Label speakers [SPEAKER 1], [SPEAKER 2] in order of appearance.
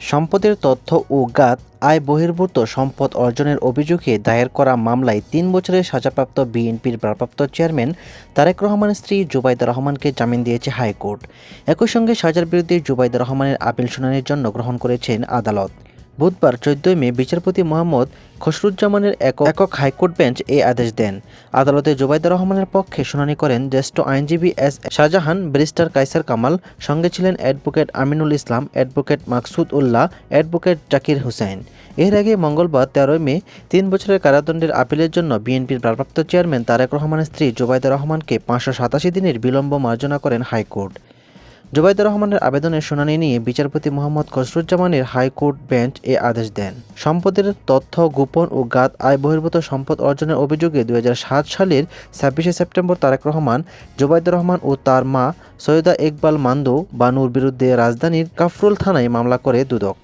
[SPEAKER 1] সম্পদের তথ্য ও গাত আয় বহির্ভূত সম্পদ অর্জনের অভিযোগে দায়ের করা মামলায় তিন বছরের সাজাপ্রাপ্ত বিএনপির ভারপ্রাপ্ত চেয়ারম্যান তারেক রহমানের স্ত্রী জুবাইদা রহমানকে জামিন দিয়েছে হাইকোর্ট। একই সঙ্গে সাজার বিরুদ্ধে জুবাইদা রহমানের আপিল শুনানির জন্য গ্রহণ করেছেন আদালত। বুধবার চোদ্দই মে বিচারপতি মোহাম্মদ খসরুজ্জামানের একক একক হাইকোর্ট বেঞ্চ এই আদেশ দেন। আদালতে জুবাইদা রহমানের পক্ষে শুনানি করেন জ্যেষ্ঠ আইনজীবী এস শাহজাহান, ব্যারিস্টার কাইসার কামাল, সঙ্গে ছিলেন advocate Aminul Islam, advocate Maksud Ullah, advocate Zakir Hossain. এর আগে মঙ্গলবার তেরোই মে তিন বছরের কারাদণ্ডের আপিলের জন্য বিএনপির ভারপ্রাপ্ত চেয়ারম্যান তারেক রহমানের স্ত্রী জুবাইদা রহমানকে পাঁচশো সাতাশি দিনের বিলম্ব মার্জনা করেন হাইকোর্ট। জুবাইদা রহমানের আবেদনের শুনানি নিয়ে বিচারপতি মোহাম্মদ খসরুজ্জামানের হাইকোর্ট বেঞ্চ এ আদেশ দেন। সম্পদের তথ্য, গোপন ও গাত আয় বহির্ভূত সম্পদ অর্জনের অভিযোগে দু হাজার সাত সালের ছাব্বিশে সেপ্টেম্বর তারেক রহমান, জোবাইদুর রহমান ও তার মা সৈয়দা ইকবাল মান্দো বানুর বিরুদ্ধে রাজধানীর কাফরুল থানায় মামলা করে দুদক।